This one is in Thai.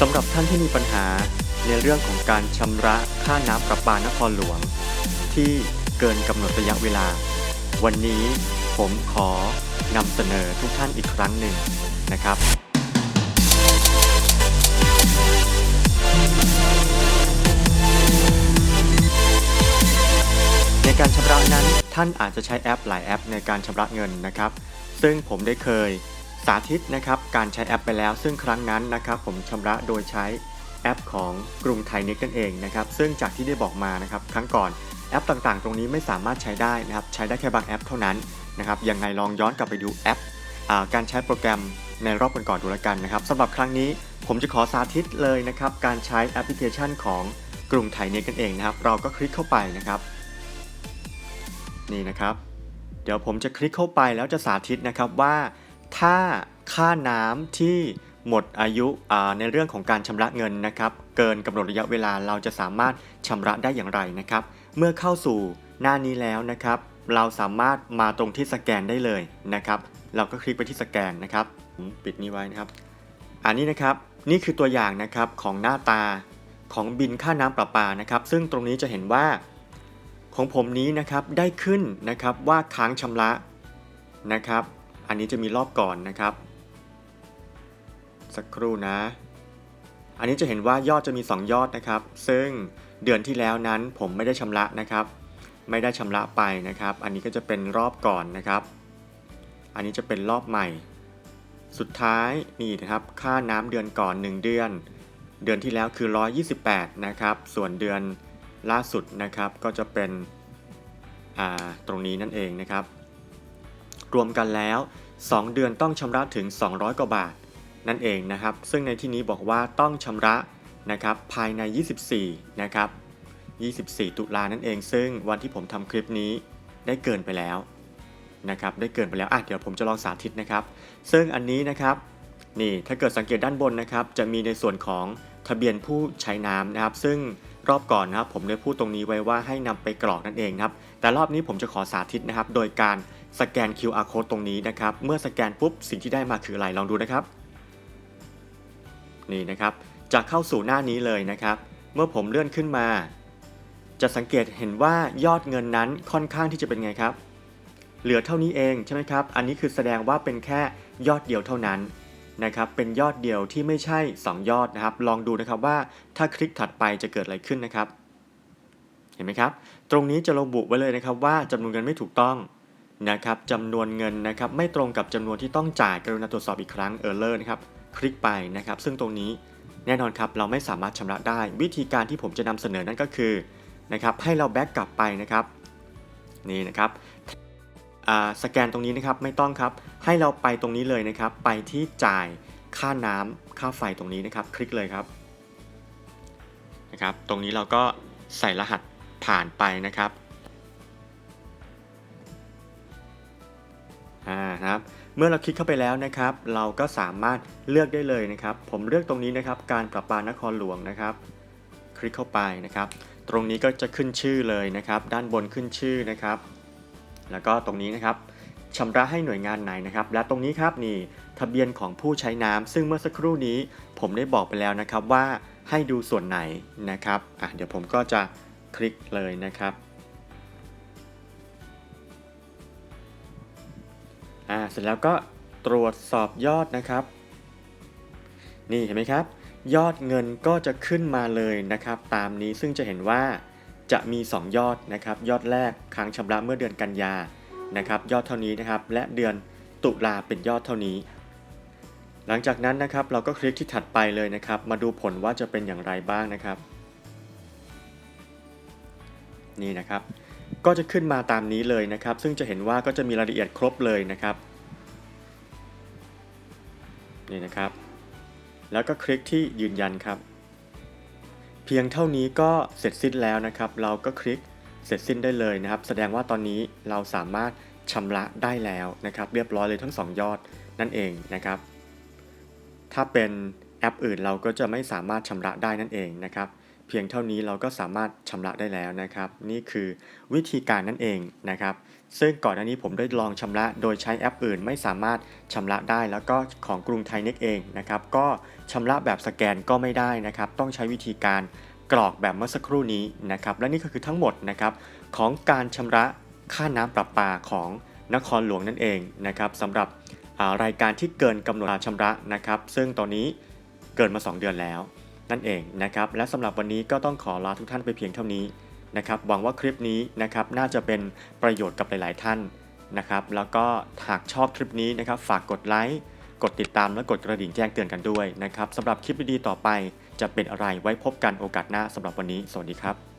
สำหรับท่านที่มีปัญหาในเรื่องของการชำระค่าน้ำประปานครหลวง ที่เกินกำหนดระยะเวลา วันนี้ผมขอนำเสนอทุกท่านอีกครั้งหนึ่งนะครับ ในการชำระนั้นท่านอาจจะใช้แอปหลายแอปในการชำระเงินนะครับ ซึ่งผมได้เคย สาธิตนะครับการใช้แอปไปแล้ว ซึ่งครั้งนั้นนะครับผมชำระโดยใช้แอปของกรุงไทยเน็ตนั่นเองนะครับซึ่งจากที่ได้บอกมานะครับครั้งก่อนแอปต่างๆ ตรงนี้ไม่สามารถใช้ได้นะครับใช้ได้แค่บางแอปเท่านั้นนะครับยังไงลองย้อนกลับไปดูแอปอการใช้โปรแกรมในรอบก่อนๆดูแล้วกันนะครับสำหรับครั้งนี้ผมจะขอสาธิตเลยนะครับการใช้แอปพลิเคชันของกรุงไทยเน็ตกันเองนะครับ เราก็คลิกเข้าไปนะครับ นี่นะครับ เดี๋ยวผมจะคลิกเข้าไปแล้วจะสาธิตนะครับว่า ถ้าค่าน้ำที่หมดอายุในเรื่องของการชำระเงินนะครับ เกินกำหนดระยะเวลาเราจะสามารถชำระได้อย่างไรนะครับ เมื่อเข้าสู่หน้านี้แล้วนะครับ เราสามารถมาตรงที่สแกนได้เลยนะครับ เราก็คลิกไปที่สแกนนะครับปิดนี้ไว้นะครับ อันนี้นะครับนี่คือตัวอย่างนะครับของหน้าตาของบินค่าน้ำประปานะครับ ซึ่งตรงนี้จะเห็นว่าของผมนี้นะครับได้ขึ้นนะครับว่าค้างชำระนะครับ อันนี้จะมีรอบก่อนนะครับ สักครู่นะ อันนี้จะเห็นว่ายอดจะมี 2 ยอดนะครับ ซึ่งเดือนที่แล้วนั้นผมไม่ได้ชำระนะครับ ไม่ได้ชำระไปนะครับ อันนี้ก็จะเป็นรอบก่อนนะครับ อันนี้จะเป็นรอบใหม่ สุดท้ายนี่นะครับ ค่าน้ำเดือนก่อน 1 เดือน เดือนที่แล้วคือ 128 นะครับ ส่วนเดือนล่าสุดนะครับก็จะเป็นตรงนี้นั่นเองนะครับ รวมกันแล้ว 2 เดือนต้องชำระถึง 200 กว่าบาท นั่นเองนะครับ ซึ่งในที่นี้บอกว่าต้องชำระนะครับภายใน 24 นะครับ 24 ตุลานั่นเอง ซึ่งวันที่ผมทำคลิปนี้ได้เกินไปแล้วนะครับ ได้เกินไปแล้ว อะ เดี๋ยวผมจะลองสาธิตนะครับ ซึ่งอันนี้นะครับ นี่ ถ้าเกิดสังเกตด้านบนนะครับ จะมีในส่วนของ ทะเบียนผู้ใช้น้ำนะครับ ซึ่งรอบก่อนนะครับผมได้พูดตรงนี้ไว้ว่าให้นำไปกรอกนั่นเองนะครับ แต่รอบนี้ผมจะขอสาธิตนะครับ โดยการสแกน QR code ตรงนี้นะครับ เมื่อสแกนปุ๊บสิ่งที่ได้มาคืออะไรลองดูนะครับ นี่นะครับ จะเข้าสู่หน้านี้เลยนะครับ เมื่อผมเลื่อนขึ้นมา จะสังเกตเห็นว่ายอดเงินนั้นค่อนข้างที่จะเป็นไงครับ เหลือเท่านี้เองใช่ไหมครับ อันนี้คือแสดงว่าเป็นแค่ยอดเดียวเท่านั้น นะครับเป็นยอดเดียวที่ไม่ใช่ 2 ยอดนะครับ ลองดูนะครับว่าถ้าคลิกถัดไปจะเกิดอะไรขึ้นนะครับ เห็นไหมครับ ตรงนี้จะระบุไว้เลยนะครับว่าจำนวนเงินไม่ถูกต้องนะครับจำนวนเงินนะครับไม่ตรงกับจำนวนที่ต้องจ่ายกรุณาตรวจสอบอีกครั้งเออร์เลอร์นะครับคลิกไปนะครับ ซึ่งตรงนี้แน่นอนครับเราไม่สามารถชำระได้ วิธีการที่ผมจะนำเสนอนั่นก็คือนะครับให้เราแบ็กกลับไปนะครับนี่นะครับ สแกนตรงนี้นะครับไม่ต้องครับ ให้เราไปตรงนี้เลยนะครับ ไปที่จ่ายค่าน้ำค่าไฟตรงนี้นะครับ คลิกเลยครับนะครับ ตรงนี้เราก็ใส่รหัสผ่านไปนะครับอ่านะครับ เมื่อเราคลิกเข้าไปแล้วนะครับ เราก็สามารถเลือกได้เลยนะครับ ผมเลือกตรงนี้นะครับ การประปานครหลวงนะครับ คลิกเข้าไปนะครับ ตรงนี้ก็จะขึ้นชื่อเลยนะครับ ด้านบนขึ้นชื่อนะครับ แล้วก็ตรงนี้นะครับชำระให้หน่วยงานไหนนะครับ และตรงนี้ครับนี่ทะเบียนของผู้ใช้น้ำซึ่งเมื่อสักครู่นี้ผมได้บอกไปแล้วนะครับว่าให้ดูส่วนไหนนะครับอะเดี๋ยวผมก็จะคลิกเลยนะครับอ่าเสร็จแล้วก็ตรวจสอบยอดนะครับ นี่เห็นไหมครับ ยอดเงินก็จะขึ้นมาเลยนะครับ ตามนี้ซึ่งจะเห็นว่า จะมี 2 ยอดนะครับยอดแรกค้างชำระเมื่อเดือนกันยานะครับยอดเท่านี้นะครับและเดือนตุลาเป็นยอดเท่านี้ หลังจากนั้นนะครับเราก็คลิกที่ถัดไปเลยนะครับ มาดูผลว่าจะเป็นอย่างไรบ้างนะครับ นี่นะครับ ก็จะขึ้นมาตามนี้เลยนะครับ ซึ่งจะเห็นว่าก็จะมีรายละเอียดครบเลยนะครับนี่นะครับ แล้วก็คลิกที่ยืนยันครับ เพียงเท่านี้ก็เสร็จสิ้นแล้วนะครับ เราก็คลิกเสร็จสิ้นได้เลยนะครับ แสดงว่าตอนนี้เราสามารถชำระได้แล้วนะครับ เรียบร้อยเลยทั้ง 2 ยอดนั่นเองนะครับ ถ้าเป็นแอปอื่นเราก็จะไม่สามารถชำระได้นั่นเองนะครับ เพียงเท่านี้เราก็สามารถชำระได้แล้วนะครับ นี่คือวิธีการนั่นเองนะครับ ซึ่งก่อนหน้านี้ผมได้ลองชำระโดยใช้แอปอื่นไม่สามารถชำระได้ แล้วก็ของกรุงไทยเน็กเองนะครับก็ชำระแบบสแกนก็ไม่ได้นะครับ ต้องใช้วิธีการกรอกแบบเมื่อสักครู่นี้นะครับและนี่ก็คือทั้งหมดนะครับของการชำระค่าน้ำประปาของนครหลวงนั่นเองนะครับสำหรับารายการที่เกินกำหนดชำระนะครับ ซึ่งตอนนี้เกินมา 2 เดือนแล้วนั่นเองนะครับและสำหรับวันนี้ก็ต้องขอลาทุกท่านไปเพียงเท่านี้ นะครับหวังว่าคลิปนี้นะครับน่าจะเป็นประโยชน์กับหลาย ๆ ท่านนะครับ แล้วก็หากชอบคลิปนี้นะครับ ฝากกดไลค์กดติดตามและกดกระดิ่งแจ้งเตือนกันด้วยนะครับสำหรับคลิปดีๆต่อไปจะเป็นอะไรไว้พบกันโอกาสหน้าสำหรับวันนี้ สวัสดีครับ